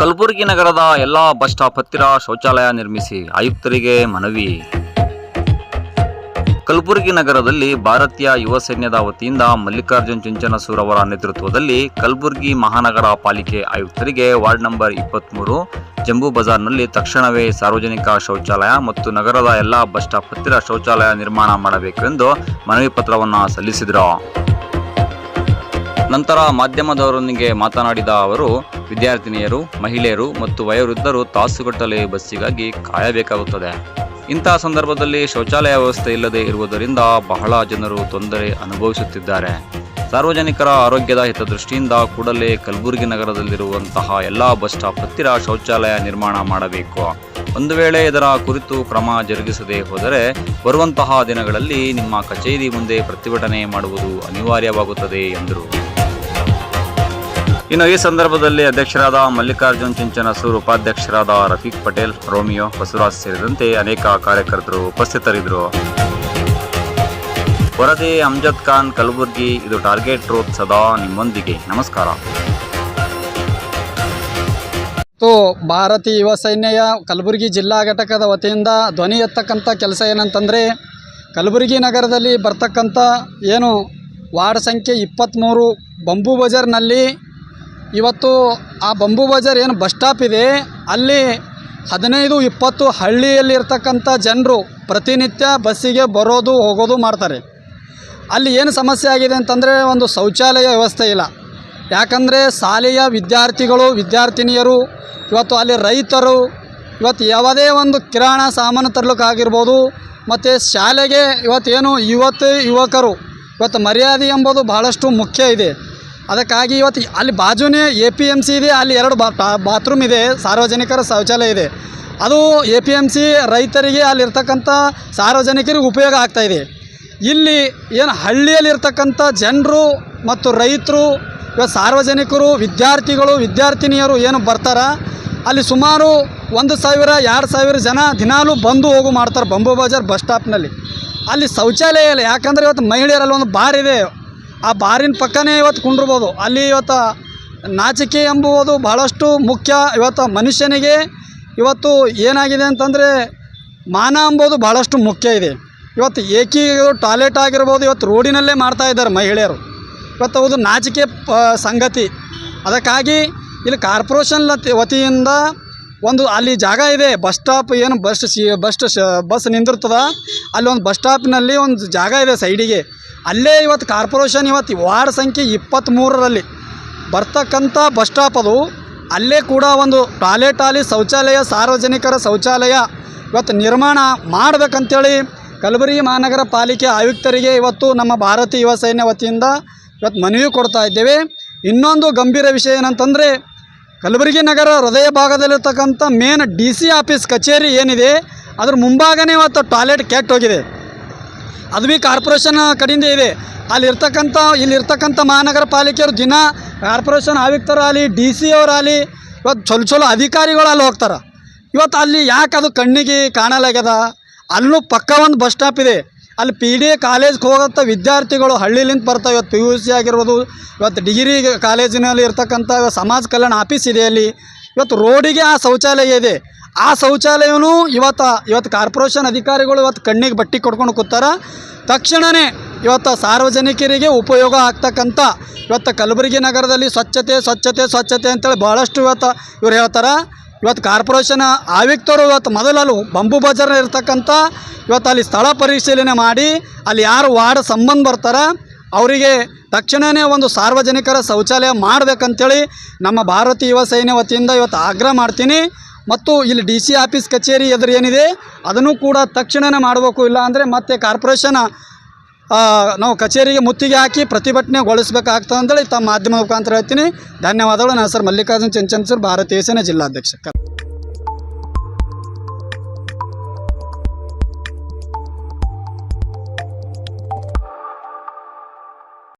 ಕಲಬುರಗಿ ನಗರದ ಎಲ್ಲ bus stop ಹತ್ತಿರ ಶೌಚಾಲಯ ನಿರ್ಮಿಸಿ ಆಯುಕ್ತರಿಗೆ ಮನವಿ. ಕಲಬುರಗಿ ನಗರದಲ್ಲಿ ಭಾರತೀಯ ಯುವ ಸೈನ್ಯದ ವತಿಯಿಂದ ಮಲ್ಲಿಕಾರ್ಜುನ್ ಚುಂಚನಸೂರ್ ಅವರ ನೇತೃತ್ವದಲ್ಲಿ ಕಲಬುರಗಿ ಮಹಾನಗರ ಪಾಲಿಕೆ ಆಯುಕ್ತರಿಗೆ ವಾರ್ಡ್ ನಂಬರ್ ಇಪ್ಪತ್ತ್ಮೂರು ಜಂಬೂ ಬಜಾರ್ನಲ್ಲಿ ತಕ್ಷಣವೇ ಸಾರ್ವಜನಿಕ ಶೌಚಾಲಯ ಮತ್ತು ನಗರದ ಎಲ್ಲ ಬಸ್ ಸ್ಟಾಪ್ ಹತ್ತಿರ ಶೌಚಾಲಯ ನಿರ್ಮಾಣ ಮಾಡಬೇಕು ಎಂದು ಮನವಿ ಪತ್ರವನ್ನು ಸಲ್ಲಿಸಿದರು. ನಂತರ ಮಾಧ್ಯಮದವರೊಂದಿಗೆ ಮಾತನಾಡಿದ ಅವರು ವಿದ್ಯಾರ್ಥಿನಿಯರು, ಮಹಿಳೆಯರು ಮತ್ತು ವಯೋವೃದ್ಧರು ತಾಸುಗಟ್ಟಲೆ ಬಸ್ಸಿಗಾಗಿ ಕಾಯಬೇಕಾಗುತ್ತದೆ. ಇಂತಹ ಸಂದರ್ಭದಲ್ಲಿ ಶೌಚಾಲಯ ವ್ಯವಸ್ಥೆ ಇಲ್ಲದೆ ಇರುವುದರಿಂದ ಬಹಳ ಜನರು ತೊಂದರೆ ಅನುಭವಿಸುತ್ತಿದ್ದಾರೆ. ಸಾರ್ವಜನಿಕರ ಆರೋಗ್ಯದ ಹಿತದೃಷ್ಟಿಯಿಂದ ಕೂಡಲೇ ಕಲಬುರಗಿ ನಗರದಲ್ಲಿರುವಂತಹ ಎಲ್ಲ ಬಸ್ ಸ್ಟಾಪ್ ಹತ್ತಿರ ಶೌಚಾಲಯ ನಿರ್ಮಾಣ ಮಾಡಬೇಕು. ಒಂದು ವೇಳೆ ಇದರ ಕುರಿತು ಕ್ರಮ ಜರುಗಿಸದೇ ಹೋದರೆ ಬರುವಂತಹ ದಿನಗಳಲ್ಲಿ ನಿಮ್ಮ ಕಚೇರಿ ಮುಂದೆ ಪ್ರತಿಭಟನೆ ಮಾಡುವುದು ಅನಿವಾರ್ಯವಾಗುತ್ತದೆ ಎಂದರು. ಇನ್ನು ಈ ಸಂದರ್ಭದಲ್ಲಿ ಅಧ್ಯಕ್ಷರಾದ ಮಲ್ಲಿಕಾರ್ಜುನ್ ಚಿಂಚನಸೂರ್ ಉಪಾಧ್ಯಕ್ಷರಾದ ರಫೀಕ್ ಪಟೇಲ್, ರೋಮಿಯೋ, ಬಸವರಾಜ್ ಸೇರಿದಂತೆ ಅನೇಕ ಕಾರ್ಯಕರ್ತರು ಉಪಸ್ಥಿತರಿದ್ದರು. ವರದಿ ಅಮ್ಜದ್ ಖಾನ್, ಕಲಬುರ್ಗಿ, ಇದು ಟಾರ್ಗೆಟ್ ರೋಡ್ ಸದಾ ನಿಮ್ಮೊಂದಿಗೆ. ನಮಸ್ಕಾರ. ಭಾರತೀಯ ಯುವ ಸೈನ್ಯ ಕಲಬುರಗಿ ಜಿಲ್ಲಾ ಘಟಕದ ವತಿಯಿಂದ ಧ್ವನಿ ಎತ್ತಕ್ಕಂಥ ಕೆಲಸ ಏನಂತಂದರೆ, ಕಲಬುರಗಿ ನಗರದಲ್ಲಿ ಬರ್ತಕ್ಕಂಥ ಏನು ವಾರ್ಡ್ ಸಂಖ್ಯೆ ಇಪ್ಪತ್ತ್ಮೂರು ಬಂಬೂ ಬಜಾರ್ನಲ್ಲಿ ಇವತ್ತು ಆ ಬಂಬು ಬಜಾರ್ ಏನು ಬಸ್ ಸ್ಟಾಪ್ ಇದೆ, ಅಲ್ಲಿ ಹದಿನೈದು ಇಪ್ಪತ್ತು ಹಳ್ಳಿಯಲ್ಲಿರ್ತಕ್ಕಂಥ ಜನರು ಪ್ರತಿನಿತ್ಯ ಬಸ್ಸಿಗೆ ಬರೋದು, ಹೋಗೋದು ಮಾಡ್ತಾರೆ. ಅಲ್ಲಿ ಏನು ಸಮಸ್ಯೆ ಆಗಿದೆ ಅಂತಂದರೆ ಒಂದು ಶೌಚಾಲಯ ವ್ಯವಸ್ಥೆ ಇಲ್ಲ. ಯಾಕಂದರೆ ಶಾಲೆಯ ವಿದ್ಯಾರ್ಥಿಗಳು, ವಿದ್ಯಾರ್ಥಿನಿಯರು, ಇವತ್ತು ಅಲ್ಲಿ ರೈತರು, ಇವತ್ತು ಯಾವುದೇ ಒಂದು ಕಿರಾಣ ಸಾಮಾನು ತರಲಿಕ್ಕಾಗಿರ್ಬೋದು, ಮತ್ತು ಶಾಲೆಗೆ ಇವತ್ತೇನು ಇವತ್ತು ಯುವಕರು, ಇವತ್ತು ಮರ್ಯಾದೆ ಎಂಬುದು ಬಹಳಷ್ಟು ಮುಖ್ಯ ಇದೆ. ಅದಕ್ಕಾಗಿ ಇವತ್ತು ಅಲ್ಲಿ ಬಾಜುನೇ ಎ ಪಿ ಎಂ ಸಿ ಇದೆ, ಅಲ್ಲಿ ಎರಡು ಬಾತ್ರೂಮ್ ಇದೆ, ಸಾರ್ವಜನಿಕರ ಶೌಚಾಲಯ ಇದೆ. ಅದು ಎ ಪಿ ಎಂ ಸಿ ರೈತರಿಗೆ ಅಲ್ಲಿರ್ತಕ್ಕಂಥ ಸಾರ್ವಜನಿಕರಿಗೆ ಉಪಯೋಗ ಆಗ್ತಾಯಿದೆ ಇಲ್ಲಿ ಏನು ಹಳ್ಳಿಯಲ್ಲಿರ್ತಕ್ಕಂಥ ಜನರು ಮತ್ತು ರೈತರು ಇವತ್ತು ಸಾರ್ವಜನಿಕರು, ವಿದ್ಯಾರ್ಥಿಗಳು, ವಿದ್ಯಾರ್ಥಿನಿಯರು ಏನು ಬರ್ತಾರ, ಅಲ್ಲಿ ಸುಮಾರು ಒಂದು ಸಾವಿರ, ಎರಡು ಸಾವಿರ ಜನ ದಿನಾಲೂ ಬಂದು ಹೋಗು ಮಾಡ್ತಾರೆ ಬಂಬು ಬಜಾರ್ ಬಸ್ ಸ್ಟಾಪ್ನಲ್ಲಿ. ಅಲ್ಲಿ ಶೌಚಾಲಯ ಇಲ್ಲ, ಯಾಕಂದರೆ ಇವತ್ತು ಮಹಿಳೆಯರಲ್ಲಿ ಒಂದು ಬಾರ್ ಇದೆ ಆ ಬಾರಿನ ಪಕ್ಕನೇ ಇವತ್ತು ಕುಂಡಿರ್ಬೋದು. ಅಲ್ಲಿ ಇವತ್ತು ನಾಚಿಕೆ ಎಂಬುವುದು ಬಹಳಷ್ಟು ಮುಖ್ಯ. ಇವತ್ತು ಮನುಷ್ಯನಿಗೆ ಇವತ್ತು ಏನಾಗಿದೆ ಅಂತಂದರೆ ಮಾನ ಎಂಬುದು ಭಾಳಷ್ಟು ಮುಖ್ಯ ಇದೆ. ಇವತ್ತು ಏಕಿ ಟಾಯ್ಲೆಟ್ ಆಗಿರ್ಬೋದು, ಇವತ್ತು ರೋಡಿನಲ್ಲೇ ಮಾಡ್ತಾ ಇದ್ದಾರೆ ಮಹಿಳೆಯರು. ಇವತ್ತು ಅದು ನಾಚಿಕೆ ಸಂಗತಿ. ಅದಕ್ಕಾಗಿ ಇಲ್ಲಿ ಕಾರ್ಪೊರೇಷನ್ ವತಿಯಿಂದ ಒಂದು ಅಲ್ಲಿ ಜಾಗ ಇದೆ. ಬಸ್ ಸ್ಟಾಪ್ ಏನು, ಬಸ್ ಬಸ್ ಬಸ್ ನಿಂದಿರ್ತದ ಅಲ್ಲಿ ಒಂದು ಬಸ್ ಸ್ಟಾಪ್ನಲ್ಲಿ ಒಂದು ಜಾಗ ಇದೆ ಸೈಡಿಗೆ. ಅಲ್ಲೇ ಇವತ್ತು ಕಾರ್ಪೊರೇಷನ್ ಇವತ್ತು ವಾರ್ಡ್ ಸಂಖ್ಯೆ ಇಪ್ಪತ್ತ್ಮೂರರಲ್ಲಿ ಬರ್ತಕ್ಕಂಥ ಬಸ್ ಸ್ಟಾಪ್ ಅದು. ಅಲ್ಲೇ ಕೂಡ ಒಂದು ಟಾಯ್ಲೆಟ್ ಆಲಿ ಶೌಚಾಲಯ, ಸಾರ್ವಜನಿಕರ ಶೌಚಾಲಯ ಇವತ್ತು ನಿರ್ಮಾಣ ಮಾಡಬೇಕಂತೇಳಿ ಕಲಬುರಗಿ ಮಹಾನಗರ ಪಾಲಿಕೆ ಆಯುಕ್ತರಿಗೆ ಇವತ್ತು ನಮ್ಮ ಭಾರತೀಯ ಯುವ ಸೈನ್ಯ ವತಿಯಿಂದ ಇವತ್ತು ಮನವಿ ಕೊಡ್ತಾ ಇದ್ದೇವೆ. ಇನ್ನೊಂದು ಗಂಭೀರ ವಿಷಯ ಏನಂತಂದರೆ ಕಲಬುರಗಿ ನಗರ ಹೃದಯ ಭಾಗದಲ್ಲಿರ್ತಕ್ಕಂಥ ಮೇನ್ ಡಿ ಸಿ ಆಫೀಸ್ ಕಚೇರಿ ಏನಿದೆ, ಅದ್ರ ಮುಂಭಾಗನೇ ಇವತ್ತು ಟಾಯ್ಲೆಟ್ ಕೆಟ್ಟು ಹೋಗಿದೆ ಅದು ಭೀ ಕಾರ್ಪೊರೇಷನ್ ಕಡೆಯಿಂದ ಇದೆ. ಅಲ್ಲಿರ್ತಕ್ಕಂಥ ಇಲ್ಲಿರ್ತಕ್ಕಂಥ ಮಹಾನಗರ ಪಾಲಿಕೆಯವರು ದಿನ ಕಾರ್ಪೊರೇಷನ್ ಆಯುಕ್ತರಾಗಲಿ ಡಿ ಸಿ ಅವರಾಗಲಿ ಇವತ್ತು ಚಲೋ ಚಲೋ ಅಧಿಕಾರಿಗಳು ಅಲ್ಲಿ ಹೋಗ್ತಾರೆ. ಇವತ್ತು ಅಲ್ಲಿ ಯಾಕೆ ಅದು ಕಣ್ಣಿಗೆ ಕಾಣಲಾಗ್ಯದ? ಅಲ್ಲೂ ಪಕ್ಕ ಒಂದು ಬಸ್ ಸ್ಟಾಪ್ ಇದೆ. ಅಲ್ಲಿ ಪಿ ಡಿ ಎ ಕಾಲೇಜ್ಗೆ ಹೋಗೋಂಥ ವಿದ್ಯಾರ್ಥಿಗಳು ಹಳ್ಳಿಲಿಂದ ಬರ್ತಾವೆ ಇವತ್ತು ಪಿ ಯು ಸಿ ಆಗಿರ್ಬೋದು ಇವತ್ತು ಡಿಗ್ರಿ ಕಾಲೇಜಿನಲ್ಲಿ ಇರ್ತಕ್ಕಂಥ ಸಮಾಜ ಕಲ್ಯಾಣ ಆಫೀಸ್ ಇದೆ ಅಲ್ಲಿ. ಇವತ್ತು ರೋಡಿಗೆ ಆ ಶೌಚಾಲಯ ಇದೆ. ಆ ಶೌಚಾಲಯವೂ ಇವತ್ತು ಇವತ್ತು ಕಾರ್ಪೊರೇಷನ್ ಅಧಿಕಾರಿಗಳು ಇವತ್ತು ಕಣ್ಣಿಗೆ ಬಟ್ಟಿ ಕೊಡ್ಕೊಂಡು ಕೂತಾರ. ತಕ್ಷಣವೇ ಇವತ್ತು ಸಾರ್ವಜನಿಕರಿಗೆ ಉಪಯೋಗ ಆಗ್ತಕ್ಕಂಥ ಇವತ್ತು ಕಲಬುರಗಿ ನಗರದಲ್ಲಿ ಸ್ವಚ್ಛತೆ ಸ್ವಚ್ಛತೆ ಸ್ವಚ್ಛತೆ ಅಂತೇಳಿ ಭಾಳಷ್ಟು ಇವತ್ತು ಇವ್ರು ಹೇಳ್ತಾರೆ. ಇವತ್ತು ಕಾರ್ಪೊರೇಷನ್ ಆಯುಕ್ತರು ಇವತ್ತು ಮೊದಲಲ್ಲಿ ಬಂಬು ಬಜಾರ್ ಇರ್ತಕ್ಕಂಥ ಇವತ್ತು ಅಲ್ಲಿ ಸ್ಥಳ ಪರಿಶೀಲನೆ ಮಾಡಿ, ಅಲ್ಲಿ ಯಾರು ವಾರ್ಡ್ ಸಂಬಂಧ ಬರ್ತಾರೆ, ಅವರಿಗೆ ತಕ್ಷಣವೇ ಒಂದು ಸಾರ್ವಜನಿಕರ ಶೌಚಾಲಯ ಮಾಡಬೇಕಂತೇಳಿ ನಮ್ಮ ಭಾರತೀಯ ಯುವ ಸೈನ್ಯ ವತಿಯಿಂದ ಇವತ್ತು ಆಗ್ರಹ ಮಾಡ್ತೀನಿ. ಮತ್ತು ಇಲ್ಲಿ ಡಿ ಸಿ ಆಫೀಸ್ ಕಚೇರಿ ಎದುರು ಏನಿದೆ, ಅದನ್ನು ಕೂಡ ತಕ್ಷಣವೇ ಮಾಡಬೇಕು. ಇಲ್ಲ ಅಂದರೆ ಮತ್ತೆ ಕಾರ್ಪೊರೇಷನ್ ನಾವು ಕಚೇರಿಗೆ ಮುತ್ತಿಗೆ ಹಾಕಿ ಪ್ರತಿಭಟನೆಗೊಳಿಸಬೇಕಾಗ್ತದೆ ಅಂತೇಳಿ ತಮ್ಮ ಮಾಧ್ಯಮ ಮುಖಾಂತರ ಹೇಳ್ತೀನಿ. ಧನ್ಯವಾದಗಳು. ನಾನು ಸರ್ ಮಲ್ಲಿಕಾರ್ಜುನ್, ಚಂಚನ್ ಸರ್ ಭಾರತೀಯ ಸೇನೆ ಜಿಲ್ಲಾಧ್ಯಕ್ಷ.